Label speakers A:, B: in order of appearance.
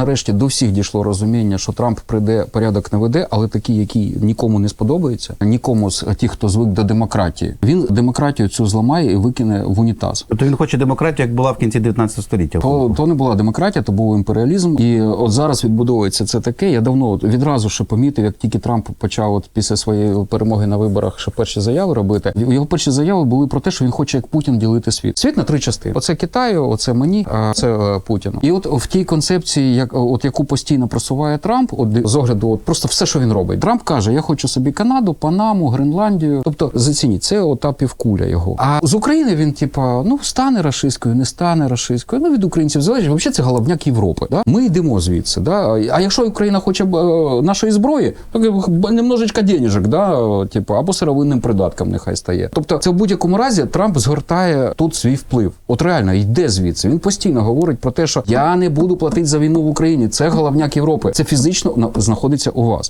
A: нарешті до всіх дійшло розуміння, що Трамп прийде, порядок не веде, але такий, який нікому не сподобається, нікому з тих, хто звик до демократії, він демократію цю зламає і викине в унітаз.
B: Тобто він хоче демократію, як була в кінці 19 століття.
A: То, то не була демократія, то був імперіалізм. І от зараз відбудовується це таке. Я давно от відразу ще помітив, як тільки Трамп почав от після своєї перемоги на виборах ще перші заяви робити. Його перші заяви були про те, що він хоче як Путін ділити світ. Світ на три частини: оце Китаю, оце мені, а це е, Путіну. І от в тій концепції, як от яку постійно просуває Трамп, от з огляду, от просто все, що він робить. Трамп каже: Я хочу собі Канаду, Панаму, Гренландію. Тобто зацініть, це ота півкуля його. А з України він, типа, ну стане рашистською, не стане рашистською. Ну від українців залежить. Взагалі це головняк Європи. Да? Ми йдемо звідси. Да? А якщо Україна хоче е, нашої зброї, то немножечко денежок, да? типу, або сировинним придатком нехай стає. Тобто, це в будь-якому разі Трамп згортає тут свій вплив. От реально йде звідси. Він постійно говорить про те, що я не буду платити за війну в Україні. Це головняк Європи. Це фізично на- знаходиться у вас.